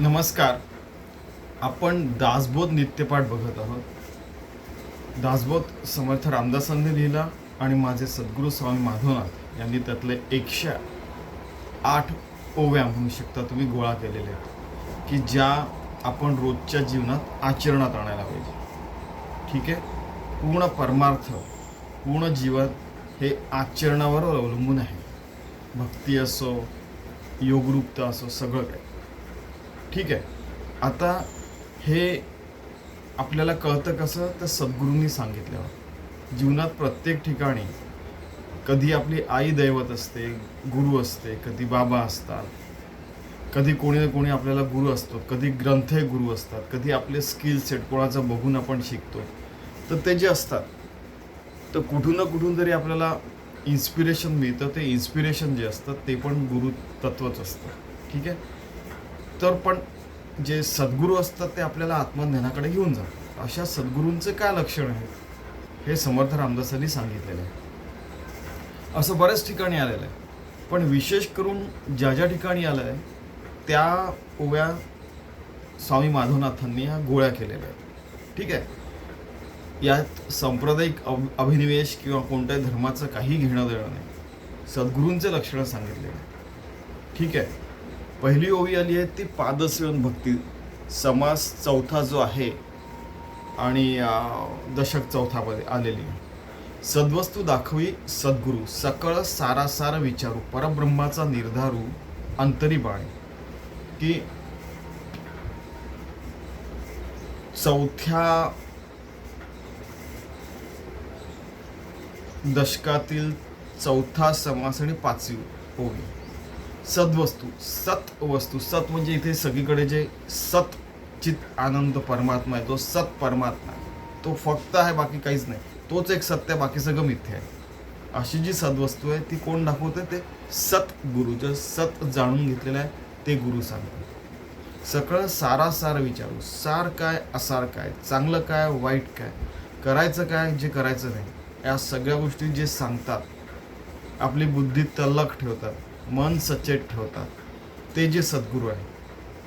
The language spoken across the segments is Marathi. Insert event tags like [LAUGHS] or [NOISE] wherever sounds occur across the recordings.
नमस्कार. आपण दासबोध नित्यपाठ बघत आहोत. दासबोध समर्थ रामदासांनी लिहिला आणि माझे सद्गुरू स्वामी माधवनाथ यांनी त्यातले एकशे आठ ओव्या म्हणू शकता तुम्ही गोळा केलेल्या आहेत. की ज्या आपण रोजच्या जीवनात आचरणात आणायला पाहिजे. ठीक आहे? पूर्ण परमार्थ पूर्ण जीवन हे आचरणावर अवलंबून आहे. भक्ती असो योगरूपता असो सगळं काही. ठीक आहे. आता हे आपल्याला कळतं कसं? तर सद्गुरूंनी सांगितल्यावर. जीवनात प्रत्येक ठिकाणी कधी आपली आई दैवत असते गुरु असते कधी बाबा असतात कधी कोणी ना कोणी आपल्याला गुरु असतो कधी ग्रंथ गुरु असतात कधी आपले स्किल सेट कोणाचं बघून आपण शिकतो तर ते जे असतात तर कुठून ना कुठून तरी आपल्याला इन्स्पिरेशन मिळतं ते इन्स्पिरेशन जे असतं ते पण गुरु तत्वच असतं. ठीक आहे? तर पण जे सद्गुरू असतात ते आपल्याला आत्मज्ञानाकडे घेऊन जातात. अशा सद्गुरूंचे काय लक्षण आहे हे समर्थ रामदासांनी सांगितलेलं आहे. असं बऱ्याच ठिकाणी आलेलं आहे. पण विशेष करून ज्या ज्या ठिकाणी आलं आहे त्या ओव्या स्वामी माधवनाथांनी ह्या गोळ्या केलेल्या आहेत. ठीक आहे? यात सांप्रदायिक अभ अभिनिवेश किंवा कोणत्याही धर्माचं काही घेणं देणं नाही. सद्गुरूंचे लक्षणं सांगितलेलं आहे ठीक आहे? पहिली ओवी आली आहे ती पादसेवन भक्ती. समास चौथा जो आहे आणि दशक चौथामध्ये आलेली. सद्वस्तू दाखवी सद्गुरू सकळ सारासार विचारू परब्रह्माचा निर्धारू अंतरी बाणी. की चौथ्या दशकातील चौथा समास आणि पाचवी ओवी. सद्वस्तू सत वस्तू. सत म्हणजे इथे सगळीकडे जे सत चित आनंद परमात्मा आहे तो सत परमात्मा आहे. तो फक्त आहे बाकी काहीच नाही. तोच एक सत्य आहे बाकी सगळं मिथ्य आहे. अशी जी सद्वस्तू आहे ती कोण दाखवते? ते सत गुरु जे सत जाणून घेतलेलं आहे ते गुरु सांगतो सगळं सारासार विचारू. सार काय असार काय? चांगलं काय वाईट काय? करायचं काय जे करायचं नाही. या सगळ्या गोष्टी जे सांगतात आपली बुद्धी तल्लख ठेवतात. मन सचेत ठेवतात. ते जे सद्गुरू आहे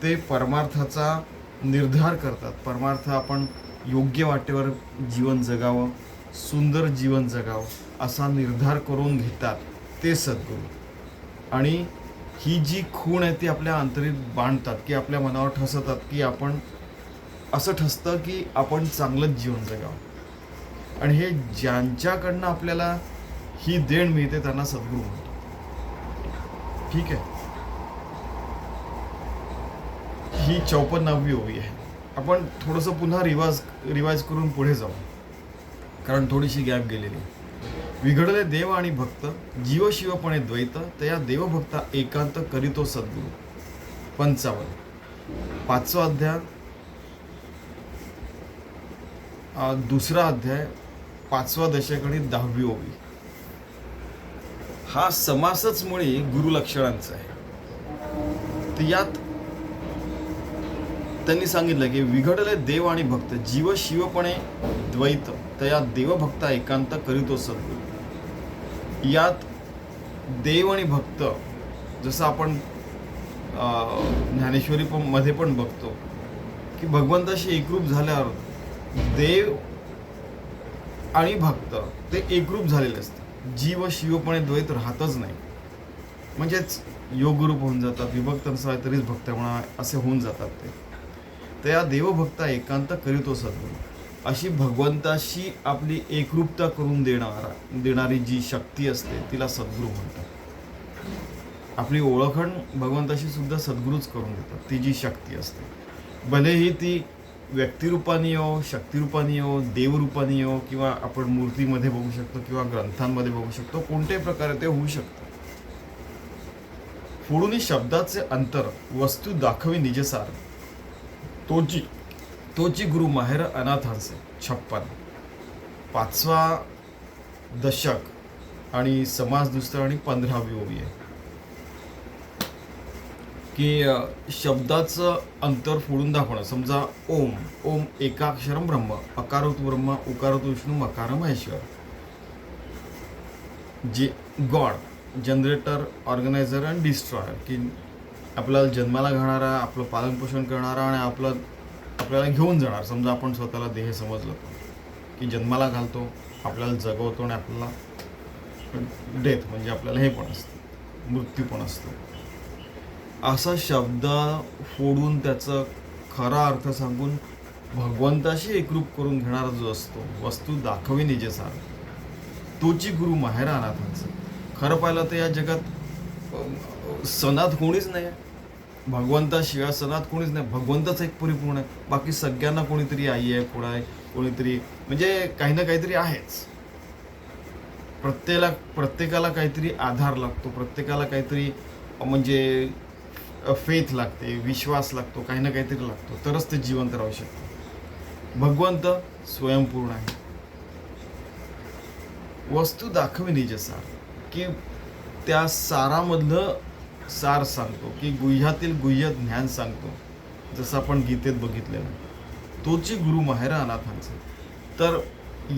ते परमार्थाचा निर्धार करतात. परमार्थ आपण योग्य वाटेवर जीवन जगावं सुंदर जीवन जगावं असा निर्धार करून घेतात ते सद्गुरू. आणि ही जी खूण आहे ती आपल्या अंतरीत बांधतात की आपल्या मनावर ठसवतात की आपण असं ठसतं की आपण चांगलंच जीवन जगावं. आणि हे ज्यांच्याकडनं आपल्याला ही देण मिळते त्यांना सद्गुरू म्हणतो ठीक आहे. ही चौपन्नावी ओवी आहे. आपण थोडंसं पुन्हा रिवाज रिवाइज करून पुढे जाऊ. कारण थोडीशी गॅप गेलेली विघडले देव आणि भक्त जीव शिवपणे द्वैत तया देवभक्ता एकांत करीतो सद्गुरू. पंचावन्न. पाचवा अध्याय. दुसरा अध्याय. पाचवा दशक आणि दहावी ओवी हा समासच मुळे गुरुलक्षणांचा आहे. तर यात त्यांनी सांगितलं की विघडले देव आणि भक्त जीव शिवपणे द्वैत तर या देवभक्ता एकांत करीतो सद्गुरु यात देव आणि भक्त जसं आपण ज्ञानेश्वरी पण मध्ये पण बघतो की भगवंताशी एकरूप झाल्यावर देव आणि भक्त ते एकरूप झालेले असतात. जीव शिवपणे द्वैत राहतच नाही. म्हणजेच योगरूप होऊन जातात विभक्त नसावे तरीच भक्त म्हणा असे होऊन जातात ते. तर या देवभक्ता एकांत करीतो सद्गुरू अशी भगवंताशी आपली एकरूपता करून देणारा देणारी जी शक्ती असते तिला सद्गुरू म्हणतात. आपली ओळखण भगवंताशी सुद्धा सद्गुरूच करून देतात ती जी शक्ती असते. भलेही ती व्यक्तिरूपाने येऊ शक्तिरूपाने येऊ देवरूपाने येऊ किंवा आपण मूर्तीमध्ये बघू शकतो किंवा ग्रंथांमध्ये बघू शकतो कोणत्याही प्रकारे ते होऊ शकतं. फोडून शब्दाचे अंतर वस्तू दाखवी निजसार. तोची तोची गुरु माहेर अनाथांचे छप्पन. पाचवा दशक आणि समाज दुसरं आणि पंधरावी ओवी आहे. की शब्दाचं अंतर फोडून दाखवणं. समजा ओम. ओम एकाक्षरम ब्रह्म. अकारोत ब्रह्म उकारोत विष्णू मकार महेश्वर. जे god generator organiser and destroyer की आपल्याला जन्माला घालणारा आपलं पालनपोषण करणारा आणि आपलं आपल्याला घेऊन जाणार. समजा आपण स्वतःला देह समजलं की जन्माला घालतो आपल्याला जगवतो आणि आपल्याला डेथ म्हणजे आपल्याला हे पण असतं. मृत्यू पण असतो. असा शब्द फोडून त्याचं खरा अर्थ सांगून भगवंताशी एकरूप करून घेणारा जो असतो वस्तू दाखविणे जे सार. तोची गुरु माहेरा अनाथांचं खरं पाहिलं तर या जगात सनात सणात कोणीच नाही आहे. भगवंताशिवाय सणात कोणीच नाही. भगवंतच एक परिपूर्ण आहे. बाकी सगळ्यांना कोणीतरी आई आहे पुढं आहे कोणीतरी म्हणजे काही ना काहीतरी आहेच. प्रत्येकाला प्रत्येकाला काहीतरी आधार लागतो. प्रत्येकाला काहीतरी म्हणजे फेथ लागते विश्वास लागतो काही ना काहीतरी लागतो. तरच ते जिवंत राहू शकतं. भगवंत स्वयंपूर्ण आहे. वस्तू दाखविणे जे सार. की त्या सारामधलं सार सांगतो की गुह्यातील गुह्य ज्ञान सांगतो. जसं आपण गीतेत बघितलेलं. तोची गुरु माहेरा अनाथांचं तर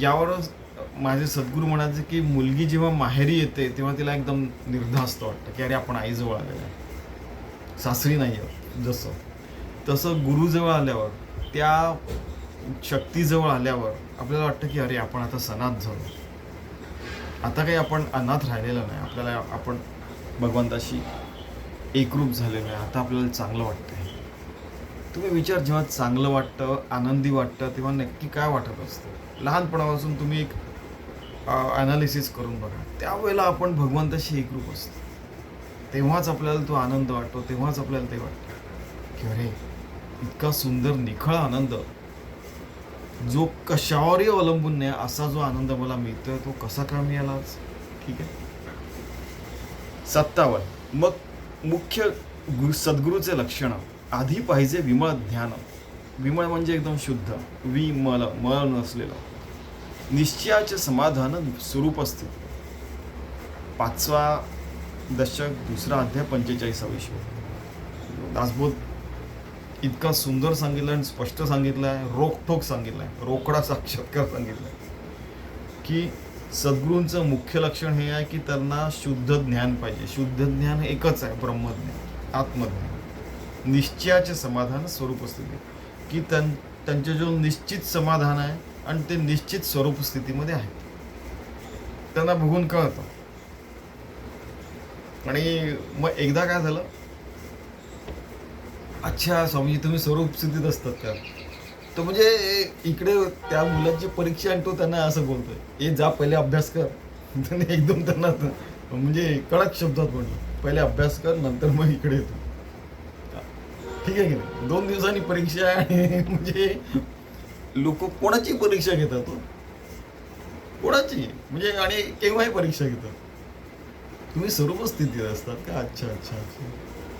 यावरच माझे सद्गुरू म्हणायचे की मुलगी जेव्हा माहेरी येते तेव्हा तिला एकदम निर्धास्त वाटतं की अरे आपण आईजवळ आलेलं आहे. सासरी नाही आहोत जसं. तसं गुरुजवळ आल्यावर त्या शक्तीजवळ आल्यावर आपल्याला वाटतं की अरे आपण आता सनात झालो. आता काही आपण अनाथ राहिलेलं नाही. आपल्याला आपण भगवंताशी एकरूप झालेलो आहे आता आपल्याला चांगलं वाटतंय. तुम्ही विचार जेव्हा चांगलं वाटतं आनंदी वाटतं तेव्हा नक्की काय वाटत असतं? लहानपणापासून तुम्ही एक ॲनालिसिस करून बघा. त्यावेळेला आपण भगवंताशी एकरूप असतो. तेव्हाच आपल्याला तो आनंद वाटतो तेव्हाच आपल्याला ते वाटतं. की अरे इतका सुंदर निखळ आनंद. जो कशावरही अवलंबून नाही असा जो आनंद मला मिळतोय तो कसा का मिळाला ठीक आहे? सत्तावन्न. मग मुख्य गु सद्गुरूचे लक्षण. आधी पाहिजे विमळ ध्यान विमळ म्हणजे एकदम शुद्ध. विमल मळ नसलेलं. निश्चयाचे समाधान स्वरूप असते. पाचवा दशक दुसरा अध्याय पंचेचाळीसावी श्लोक दासबोध इतका सुंदर सांगितलं आणि स्पष्ट सांगितलं आहे रोखोक सांगितलं आहे रोकडा साक्षात्कार सांगितलं आहे की सद्गुरूंचं मुख्य लक्षण हे आहे की त्यांना शुद्ध ज्ञान पाहिजे. शुद्ध ज्ञान एकच आहे ब्रह्मज्ञान आत्मज्ञान. निश्चयाचे समाधान स्वरूप स्थिती. की त्यां त्यांचे जो निश्चित समाधान आहे आणि ते निश्चित स्वरूप स्थितीमध्ये आहे. त्यांना बघून कळतं. आणि मग एकदा काय झालं? अच्छा स्वामीजी तुम्ही स्वरूप स्थितीत असतात का? तर म्हणजे इकडे त्या मुलाची परीक्षा आणतो त्यांना असं बोलतोय. ये जा पहिले अभ्यास कर. [LAUGHS] त्याने एकदम त्यांना म्हणजे कडक शब्दात म्हटलं पहिले अभ्यास कर नंतर मग इकडे येतो ठीक आहे की नाही? दोन दिवसांनी परीक्षा आहे [LAUGHS] म्हणजे लोक कोणाची परीक्षा घेतात हो? कोणाची? म्हणजे आणि केव्हाही परीक्षा घेतात. तुम्ही सर्व स्थितीत असतात का? अच्छा अच्छा अच्छा.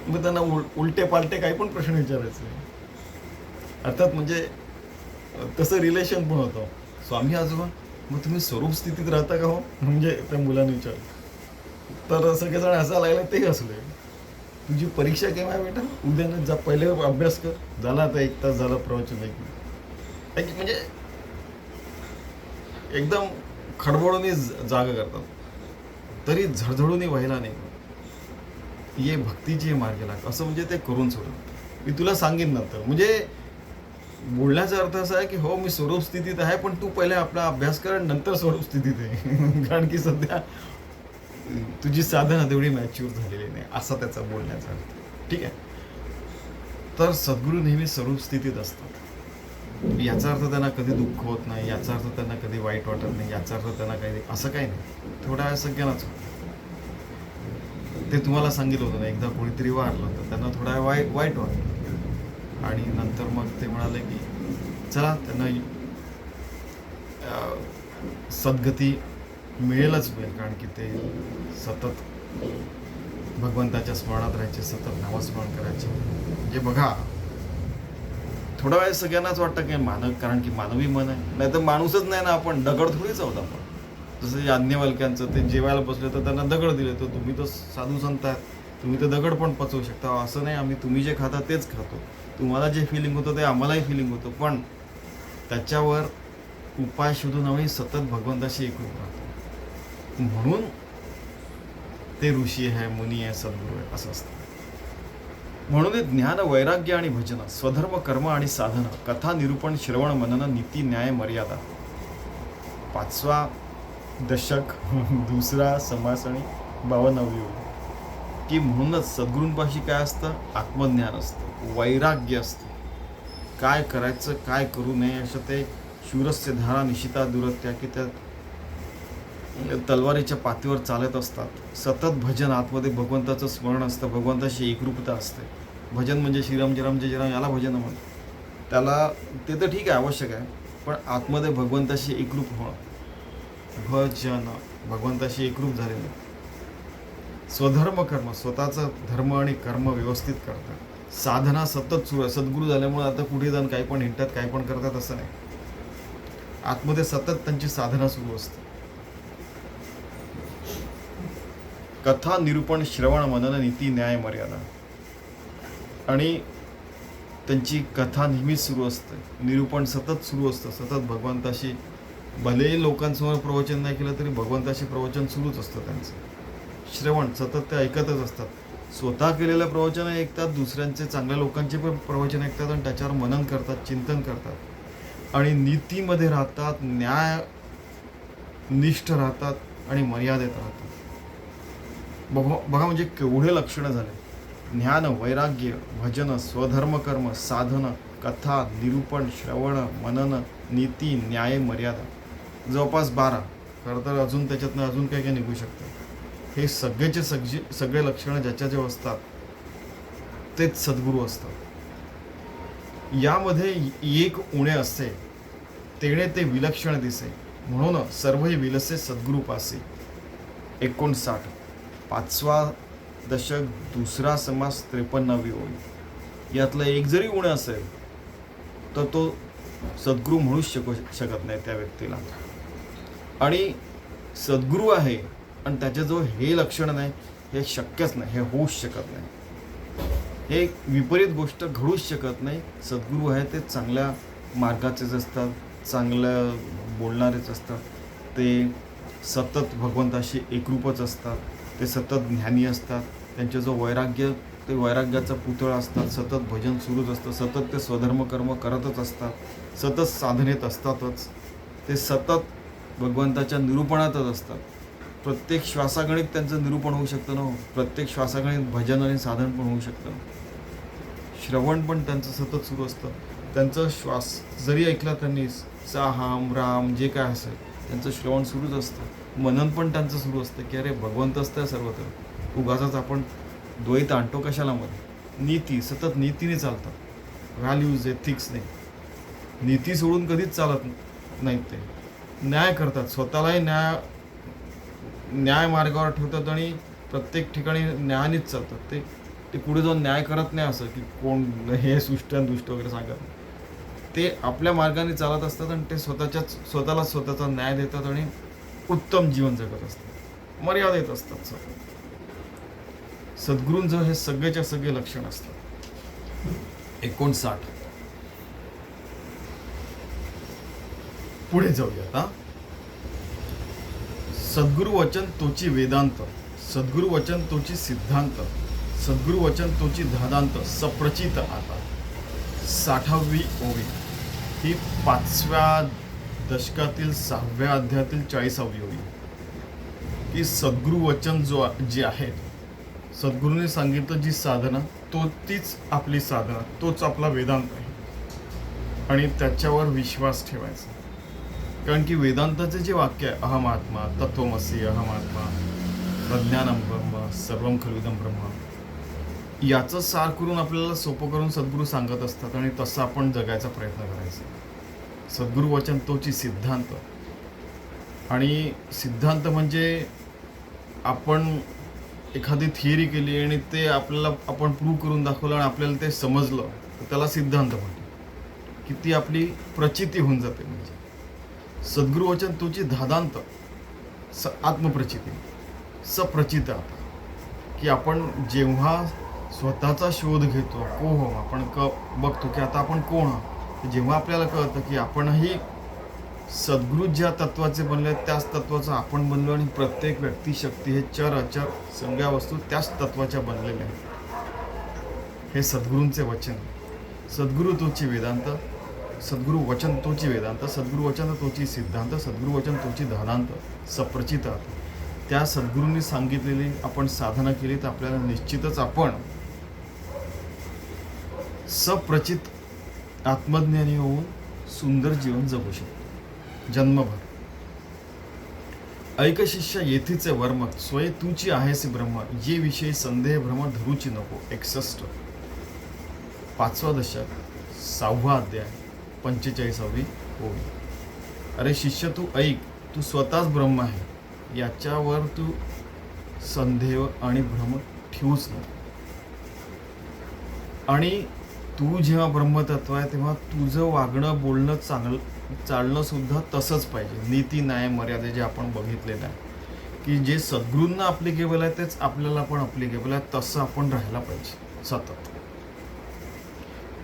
मग त्यांना उल उलटे पालटे काही पण प्रश्न विचारायचे. अर्थात म्हणजे तसं रिलेशन पण होतं. स्वामी आजोबा मग तुम्ही स्वरूप स्थितीत राहता का हो? म्हणजे त्या मुलाने विचारलं. तर सगळेजण हसायला लागले ते हसले. तुझी परीक्षा केव्हा बेटा? उद्या जा पहिले अभ्यास कर. झाला आता एक तास झाला प्रवचन एक म्हणजे एकदम खडबडून जागा करतात. तरी झडझडूनही व्हायला नाही. ये भक्तीची मार्ग लाग. असं म्हणजे ते करून सोडलं मी तुला सांगेन नंतर. म्हणजे बोलण्याचा अर्थ असा आहे की हो मी स्वरूप स्थितीत आहे पण तू पहिले आपला अभ्यास कर नंतर स्वरूप स्थितीत आहे [LAUGHS] कारण की सध्या तुझी साधना तेवढी मॅच्युअर झालेली नाही. असा त्याचा बोलण्याचा अर्थ. ठीक आहे? तर सद्गुरू नेहमी स्वरूप स्थितीत असतात. याचा अर्थ त्यांना कधी दुःख होत नाही याचा अर्थ त्यांना कधी वाईट वाटत नाही याचा अर्थ त्यांना काही असं काही नाही. थोडा सगळ्यांनाच ते तुम्हाला सांगितलं होतं ना एकदा कोणीतरी वारलं तर त्यांना थोडा वाईट वाईट वाटलं. आणि नंतर मग ते म्हणाले की चला त्यांना सद्गती मिळेलच मिळेल कारण की ते सतत भगवंताच्या स्मरणात राहायचे सतत नामस्मरण करायचे. म्हणजे बघा थोडा वेळ सगळ्यांनाच वाटतं की मानव कारण की मानवी मन आहे. नाही तर माणूसच नाही ना आपण दगड थोडीच आहोत आपण. जसं याज्ञवल्क्यांचं ते जेवायला बसले तर त्यांना दगड दिले तर तुम्ही तर साधू संत आहात. तुम्ही तर दगड पण पचवू शकता. असं नाही आम्ही तुम्ही जे खाता तेच खातो. तुम्हाला जे फिलिंग होतं ते आम्हालाही फिलिंग होतं. पण त्याच्यावर उपाय शोधून आम्ही सतत भगवंताशी एकूण राहतो. म्हणून ते ऋषी आहे मुनी आहे सद्गुरू आहे असं असतं. म्हणून ज्ञान वैराग्य आणि भजन स्वधर्म कर्म आणि साधन कथा निरूपण श्रवण मनन नीती न्याय मर्यादा. पाचवा दशक दुसरा समास आणि की म्हणूनच सद्गुरूंपाशी काय असतं? आत्मज्ञान असतं वैराग्य असतं. काय करायचं काय करू नये असं ते शूरस्य धारा निशिता दुरत्या की त्या तलवारीच्या पातीवर चालत असतात. सतत भजन आतमध्ये भगवंताचं स्मरण असतं भगवंताशी एकरूपता असते. भजन म्हणजे श्रीराम जय राम जय राम याला भजन म्हणतात. त्याला ते तर ठीक आहे आवश्यक आहे पण आतमध्ये भगवंताशी एकरूप होणं. भजन भगवंताशी एकरूप झालेलं. स्वधर्म कर्म स्वतःचं धर्म आणि कर्म व्यवस्थित करतात. साधना सतत सुरू आहे. सद्गुरू झाल्यामुळे आता कुठे जाऊन काही पण हिंडतात काही पण करतात असं नाही. आतमध्ये सतत त्यांची साधना सुरू असते. कथा निरूपण श्रवण मनन नीती न्याय मर्यादा. आणि त्यांची कथा नेहमीच सुरू असते. निरूपण सतत सुरू असतं. सतत भगवंताशी भलेही लोकांसमोर प्रवचन नाही केलं तरी भगवंताशी प्रवचन सुरूच असतं त्यांचं. श्रवण सतत ते ऐकतच असतात. स्वतः केलेलं प्रवचन ऐकतात दुसऱ्यांचे चांगल्या लोकांचे पण प्रवचन ऐकतात आणि त्याच्यावर मनन करतात चिंतन करतात. आणि नीतीमध्ये राहतात न्याय निष्ठ राहतात आणि मर्यादेत राहतात. बघा बघा म्हणजे केवढे लक्षणं झाले. ज्ञान वैराग्य भजन स्वधर्मकर्म साधनं साधन कथा निरूपण श्रवण मनन नीती न्याय मर्यादा. जवळपास बारा. खरं तर अजून त्याच्यातनं अजून काही काही निघू शकतं? हे सगळेचे सगळे सगळे लक्षणं ज्याच्या जे असतात तेच सद्गुरू असतात. यामध्ये एक उणे असते तेणे ते विलक्षण दिसे. म्हणून सर्वही विलसे सद्गुरू पासे एकोणसाठ. पाचवा दशक दुसरा समास त्रेपन्नावी ओळी. यातलं एक जरी उणे असेल तर तो सद्गुरू म्हणूच शकू शकत नाही त्या व्यक्तीला. आणि सद्गुरू आहे आणि त्याच्याजवळ हे लक्षण नाही हे शक्यच नाही हे होऊच शकत नाही. हे एक विपरीत गोष्ट घडूच शकत नाही. सद्गुरू आहे ते चांगल्या मार्गाचेच असतात चांगलं बोलणारेच असतात. ते सतत भगवंताशी एकरूपच असतात. ते सतत ज्ञानी असतात. त्यांचे जो वैराग्य ते वैराग्याचा पुतळा असतात. सतत भजन सुरूच असतं. सतत ते स्वधर्म कर्म करतच असतात. सतत साधनेत असतातच. ते सतत भगवंताच्या निरूपणातच असतात. प्रत्येक श्वासागणित त्यांचं निरूपण होऊ शकतं ना हो? प्रत्येक श्वासागणित भजन आणि साधन पण होऊ शकतं श्रवण पण त्यांचं सतत सुरू असतं. त्यांचं श्वास जरी ऐकला त्यांनी साहाम राम जे काय असेल त्यांचं श्रवण सुरूच असतं. मनन पण त्यांचं सुरू असतं की अरे भगवंत असतं सर्वत्र. उगाचाच आपण द्वैत आणतो कशाला मध्ये नीती सतत नीतीने चालतात व्हॅल्यूज एथिक्स नाही. नीती सोडून कधीच चालत नाहीत ते. न्याय करतात. स्वतःलाही न्याय न्याय मार्गावर ठेवतात आणि प्रत्येक ठिकाणी न्यायानेच चालतात. ते ते पुढे जाऊन न्याय करत नाही असं की कोण हे सुष्ट आणि दुष्ट वगैरे सांगत नाही. ते आपल्या मार्गाने चालत असतात आणि ते स्वतःच्याच स्वतःला स्वतःचा न्याय देतात आणि उत्तम जीवन जगत असतात. मर्यादेत असतात सगळं सद्गुरूंचं हे सगळेच्या सगळे लक्षण असतात. एकोणसाठ. पुढे जाऊया आता सद्गुरु वचन तोची वेदांत सद्गुरु वचन तोची सिद्धांत सद्गुरु वचन तोची धादांत सप्रचित आता. साठावी ओवी. ही पाचव्या दशकातील सहाव्या अध्यायातील चाळीसावी होईल की सद्गुरुवचन जो जे आहे सद्गुरूने सांगितलं जी साधना तो तीच आपली साधना तोच आपला वेदांत आहे. आणि त्याच्यावर विश्वास ठेवायचा. कारण की वेदांताचे जे वाक्य आहे अहमात्मा तत्वमसी अहमात्मा प्रज्ञानम ब्रह्म सर्वम खलुदम ब्रह्म याचं सार करून आपल्याला सोपं करून सद्गुरू सांगत असतात आणि तसं आपण जगायचा प्रयत्न करायचा. सद्गुरू वचन तोची सिद्धांत. आणि सिद्धांत म्हणजे आपण एखादी थिअरी केली आणि ते आपल्याला आपण प्रूव्ह करून दाखवलं आणि आपल्याला ते समजलं तर त्याला सिद्धांत म्हणतो की ती आपली प्रचिती होऊन जाते म्हणजे. सद्गुरू वचन तुझी धादांत स आत्मप्रचिती. सप्रचित आता. की आपण जेव्हा स्वतःचा शोध घेतो. को हो आपण क बघतो की आता आपण कोण? आहोत जेव्हा आपल्याला कळतं की आपणही सद्गुरू ज्या तत्वाचे बनले आहेत, त्याच तत्वाचं आपण बनलो आणि प्रत्येक व्यक्ती शक्ती हे चर अचर सगळ्या वस्तू त्याच तत्वाच्या बनलेल्या आहेत. हे सद्गुरूंचे वचन. सद्गुरु तोची वेदांत सद्गुरु वचन तोची वेदांत सद्गुरु वचन तोची सिद्धांत सद्गुरु वचन तोची धनांत सप्रचित त्या सद्गुरूंनी सांगितलेली आपण साधना केली तर आपल्याला निश्चितच आपण सप्रचित आत्मज्ञानी होऊन सुंदर जीवन जगू शकतो. जन्मभर. ऐक शिष्य येथीचे वर्म स्वय तुची आहेसी ब्रह्म ये विषयी संदेह भ्रम धरूची नको एकसष्ट पाचवा दशक सहावा अध्याय पंचेचाळीसावी ओवी अरे शिष्य तू ऐक तू स्वतःच ब्रह्म आहे याच्यावर तू संदेह आणि भ्रम ठेवूच नको. आणि तू जेव्हा ब्रह्मतत्व आहे तेव्हा तुझं वागणं बोलणं चांगलं चालणं सुद्धा तसंच पाहिजे. नीती न्याय मर्यादा जे आपण बघितलेलं आहे. की जे सद्गुरूंना अप्लिकेबल आहे तेच आपल्याला पण अप्लिकेबल आहे. तसं आपण राहायला पाहिजे. सतत.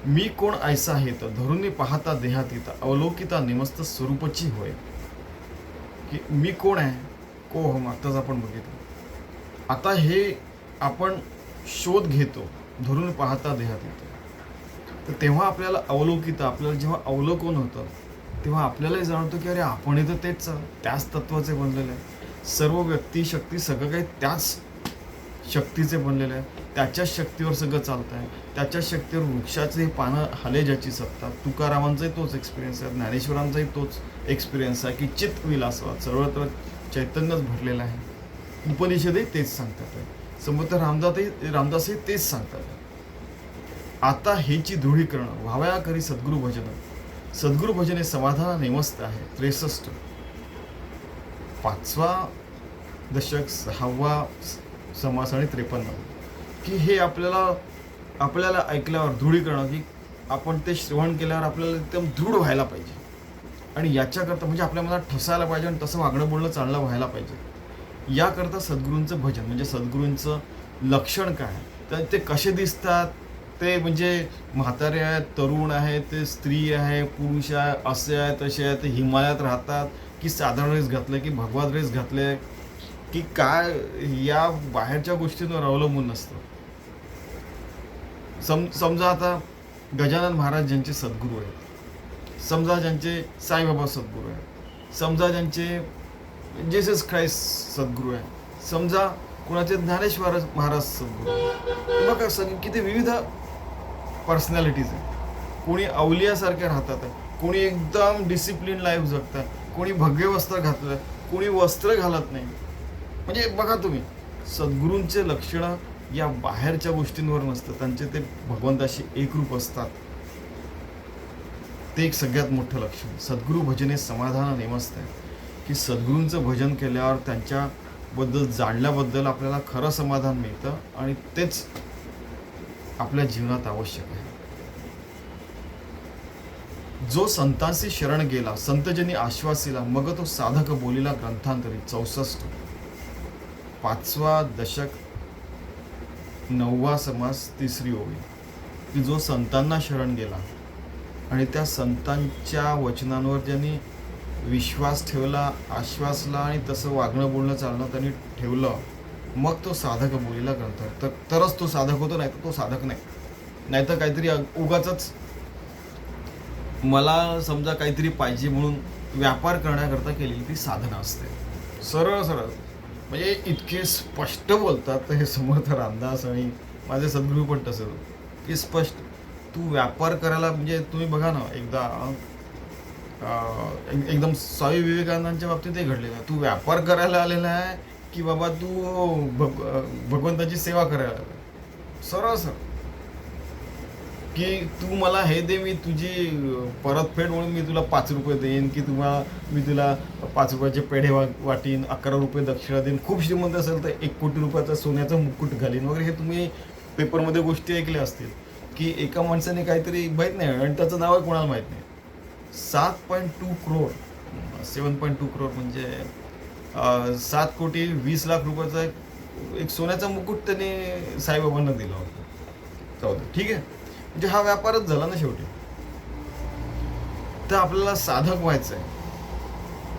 मी कोण ऐसा आहे तर धरून पाहता देहात येता अवलोकिता निमस्त स्वरूपची होय. की मी कोण आहे? को हम आत्ताच आपण बघितलं. आता हे आपण शोध घेतो. धरून पाहता देहात येतो तर तेव्हा आपल्याला अवलोकित आपल्याला जेव्हा अवलोकन होतं तेव्हा आपल्यालाही जाणवतं की अरे आपणही तर तेच त्याच तत्वाचे बनलेले आहे सर्व व्यक्ती शक्ती सगळं काही त्याच शक्तीचे बनलेले आहे त्याच्याच शक्तीवर सगळं चालतं आहे त्याच्याच शक्तीवर वृक्षाचे पानं हले ज्याची सत्ता. तुकारामांचाही तोच एक्सपिरियन्स आहे. ज्ञानेश्वरांचाही तोच एक्सपिरियन्स आहे की चित्त विलासवा सर्वत्र चैतन्यच भरलेलं आहे. उपनिषदही तेच सांगतात. आहे समर्थ रामदासही रामदासही तेच सांगतात. आता हेची दृढीकरण व्हावया करी सद्गुरू भजन. सद्गुरू भजने समाधान नेमस्त आहे. त्रेसष्ट. पाचवा दशक सहावा समास आणि त्रेपन्न. की हे आपल्याला आपल्याला ऐकल्यावर दृढीकरण की आपण ते श्रवण केल्यावर आपल्याला एकदम दृढ व्हायला पाहिजे. आणि याच्याकरता म्हणजे आपल्या मनात ठसायला पाहिजे आणि तसं वागणं बोलणं चालणं व्हायला पाहिजे. याकरता सद्गुरूंचं भजन म्हणजे सद्गुरूंचं लक्षण काय? तर ते कसे दिसतात? ते म्हणजे म्हातारे आहेत तरुण आहेत ते स्त्री आहे पुरुष आहे असे आहे तसे आहे ते हिमालयात राहतात की साधारण ड्रेस घातले की भगवा ड्रेस घातले की काय या बाहेरच्या गोष्टींवर अवलंबून नसतं सम समजा आता गजानन महाराज ज्यांचे सद्गुरू आहेत समजा ज्यांचे साईबाबा सद्गुरू आहेत समजा ज्यांचे जेसस ख्राईस्ट सद्गुरू आहे समजा कुणाचे ज्ञानेश्वर महाराज सद्गुरू आहे. बघा सगळे किती विविध पर्सनॅलिटीज आहेत. कोणी अवलियासारख्या राहतात आहे कोणी एकदम डिसिप्लिन लाईफ जगतात कोणी भगवे वस्त्र घातलं कोणी वस्त्र घालत नाही. म्हणजे बघा तुम्ही सद्गुरूंचे लक्षणं या बाहेरच्या गोष्टींवर नसतं त्यांचे ते भगवंताशी एकरूप असतात. ते एक सगळ्यात मोठं लक्षण. सद्गुरू भजने समाधान नेमस्त आहे की सद्गुरूंचं भजन केल्यावर त्यांच्याबद्दल जाणल्याबद्दल आपल्याला खरं समाधान मिळतं आणि तेच आपल्या जीवनात आवश्यक आहे. जो संतांशी शरण गेला संतजनी आश्वासीला मग तो साधक बोलीला ग्रंथांतरी चौसष्ट. पाचवा दशक नववा समास तिसरी ओळी. की जो संतांना शरण गेला आणि त्या संतांच्या वचनांवर ज्यांनी विश्वास ठेवला आश्वासला आणि तसं वागणं बोलणं चालणं त्यांनी ठेवलं मग तो साधक बोलीला करतो तर तरच तो साधक होतो नाही तर तो साधक नाही. नाहीतर काहीतरी उगाच मला समजा काहीतरी पाहिजे म्हणून व्यापार करण्याकरता केलेली ती साधना असते. सरळ सरळ. म्हणजे इतके स्पष्ट बोलतात हे समर्थ रामदास आणि माझे सद्गुरू पण तसं. की स्पष्ट. तू व्यापार करायला म्हणजे तुम्ही बघा ना एकदा एकदम स्वामी विवेकानंदांच्या बाबतीत ते घडलेलं आहे. तू व्यापार करायला आलेला आहे की बाबा तू भग भगवंताची सेवा करायला आलेला सरळ की तू मला हे दे मी तुझी परतफेड म्हणून मी तुला पाच रुपये देईन की तुम्हाला मी तुला पाच रुपयाचे पेढे वा वाटीन अकरा रुपये दक्षिणा देईन. खूप श्रीमंत असेल तर एक कोटी रुपयाचा सोन्याचं मुकुट घालीन वगैरे हे तुम्ही पेपरमध्ये गोष्टी ऐकल्या असतील. की एका माणसाने काहीतरी माहीत नाही आणि त्याचं नाव आहे कोणाला माहीत नाही. सात point two crore seven point two crore म्हणजे सात कोटी वीस लाख रुपयाचा एक- एक सोन्याचा मुकुट त्याने साईबाबांना दिला होता. चौदा ठीक आहे? म्हणजे हा व्यापारच झाला ना शेवटी. तर आपल्याला साधक व्हायचं आहे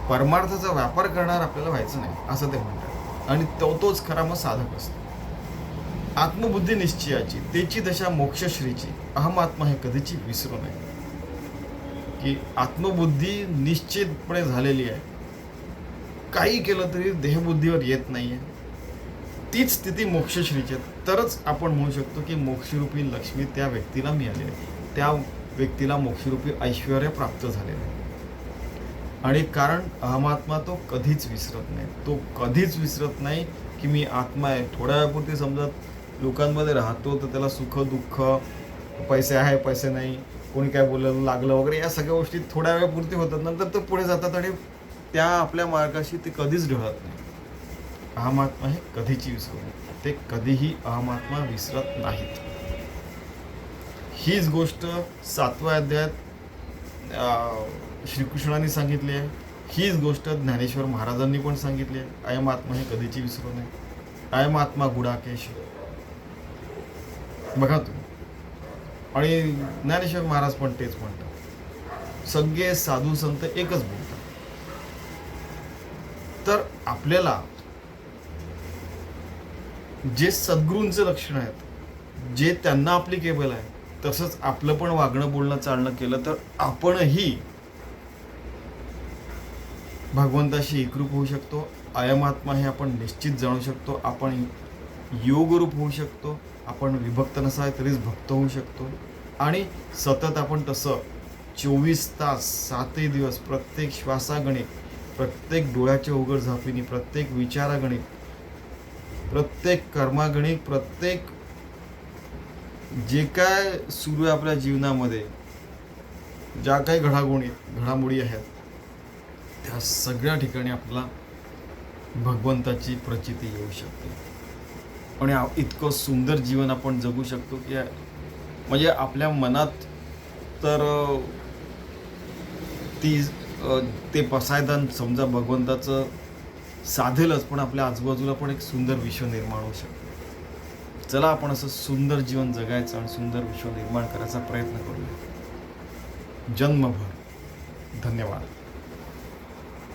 परमार्थाचा व्यापार करणार आपल्याला व्हायचं नाही असं ते म्हणतात. आणि तो तोच खरा मग साधक असतो. आत्मबुद्धी निश्चयाची तेची दशा मोक्षश्रीची. अहम आत्मा हे कधीची विसरू नये. की आत्मबुद्धी निश्चितपणे झालेली आहे. काही केलं तरी देहबुद्धीवर येत नाही आहे तीच स्थिती मोक्षश्रीची तरच आपण म्हणू शकतो की मोक्षरूपी लक्ष्मी त्या व्यक्तीला मिळाली आहे. त्या व्यक्तीला मोक्षरूपी ऐश्वर प्राप्त झालेलं आहे. आणि कारण अहमात्मा तो कधीच विसरत नाही. तो कधीच विसरत नाही की मी आत्मा आहे. थोड्या वेळापुरती समजा लोकांमध्ये राहतो तर त्याला सुख दुःख पैसे आहे पैसे नाही कोणी काय बोलायला लागलं वगैरे या सगळ्या गोष्टी थोड्या वेळापुरती होतात. नंतर तो पुढे जातात आणि त्या आपल्या मार्गाशी ते कधीच ढळत नाही. अहमात्मा हे कधीची विसरू नये. ते कधीही अहमात्मा विसरत नाहीत. हीच गोष्ट सातव्या अध्यायात श्रीकृष्णाने सांगितली आहे. हीच गोष्ट ज्ञानेश्वर महाराजांनी पण सांगितली आहे. अयम आत्मा हे कधीची विसरू नये. अयम आत्मा गुडाकेश. बघा तुम्ही. आणि ज्ञानेश्वर महाराज पण तेच म्हणतात. सगळे साधू संत एकच बोल आपल्याला जे सद्गुरूंचे लक्षण आहेत जे त्यांना आपली केबल आहे तसंच आपलं पण वागणं बोलणं चालणं केलं तर आपणही भगवंताशी एकरूप होऊ शकतो. अयमात्मा हे आपण निश्चित जाणू शकतो. आपण योगरूप होऊ शकतो. आपण विभक्त नसाय तरीच भक्त होऊ शकतो. आणि सतत आपण तसं चोवीस तास सातही दिवस प्रत्येक श्वासागणिक प्रत्येक डोळ्याच्या उघड झापीने प्रत्येक विचारागणित प्रत्येक कर्मागणित प्रत्येक जे काय सुरू आहे आपल्या जीवनामध्ये ज्या काही घडामोडी घडामोडी आहेत त्या सगळ्या ठिकाणी आपला भगवंताची प्रचिती येऊ शकते. आणि इतकं सुंदर जीवन आपण जगू शकतो की म्हणजे आपल्या मनात तर ती ते पसायदान समजा भगवंताचं साधेलच पण आपल्या आजूबाजूला पण एक सुंदर विश्व निर्माण होऊ शकतं. चला आपण असं सुंदर जीवन जगायचं आणि सुंदर विश्व निर्माण करायचा प्रयत्न करूया. जन्मभर. धन्यवाद.